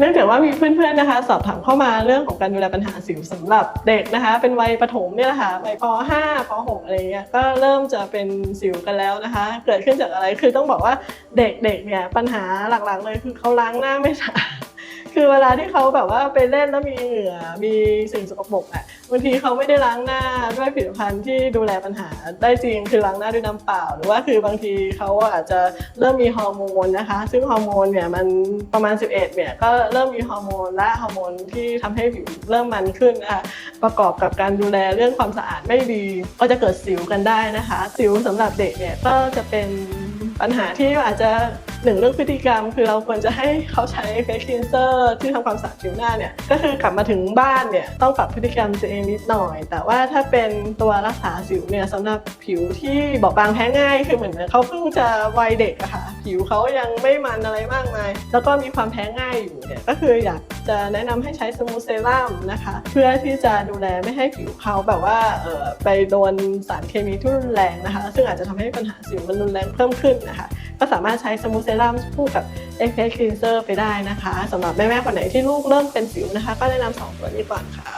นื่องจากว่ามีเพื่อนๆนะคะ สอบถามเข้ามาเรื่องของการดูแลปัญหาสิวสำหรับเด็กนะคะ เป็นวัยประถมเนี่ยแหละค่ะวัยป .5 ป .6 อะไรเงี้ยก็เริ่มจะเป็นสิวกันแล้วนะคะ เกิดขึ้นจากอะไรคือต้องบอกว่าเด็กๆเนี่ยปัญหาหลักๆเลยคือเขาล้างหน้าไม่สะอาด คือเวลาที่เขาแบบว่าไปเล่นแล้วมีเหงื่อมีสิ่งสกปรกอะบางทีเขาไม่ได้ล้างหน้าด้วยผลิตภัณฑ์ที่ดูแลปัญหาได้จริงคือล้างหน้าด้วยน้ำเปล่า หรือว่าคือบางทีเขาอาจจะเริ่มมีฮอร์โมนนะคะ ซึ่งฮอร์โมนเนี่ยมันประมาณ 11เนี่ยก็เริ่มมีฮอร์โมนและฮอร์โมนที่ทำให้ผิวเริ่มมันขึ้นนะคะประกอบกับการดูแลเรื่องความสะอาดไม่ดี ก็จะเกิดสิวกันได้นะคะ สิวสำหรับเด็กเนี่ยก็จะเป็น ปัญหาที่อาจจะหนึ่งเรื่องพฤติกรรม คือเราควรจะให้เขาใช้เฟสคลีนเซอร์ที่ทำความสะอาดผิวหน้าเนี่ยก็คือกลับมาถึงบ้านเนี่ยต้องปรับพฤติกรรมตัวเองนิดหน่อย แต่ว่าถ้าเป็นตัวรักษาสิวเนี่ยสำหรับผิวที่บอบบางแพ้ง่าย คือเหมือนเขาเพิ่งจะวัยเด็กอะค่ะผิวเขายังไม่มันอะไรมากมาย แล้วก็มีความแพ้ง่ายอยู่เนี่ยก็คืออยาก จะแนะนำให้ใช้สมูทเซรั่มนะคะ เพื่อที่จะดูแลไม่ให้ผิวเขาแบบว่าเออไปโดนสารเคมีที่รุนแรงนะคะ ซึ่งอาจจะทำให้ปัญหาสิวมันรุนแรงเพิ่มขึ้นนะคะ ก็สามารถใช้สมูทเซรั่มคู่กับเอฟเฟกต์คลีนเซอร์ไปได้นะคะสำหรับแม่ๆคนไหนที่ลูกเริ่มเป็นสิวนะคะ ก็แนะนำสองตัวนี้ก่อนค่ะ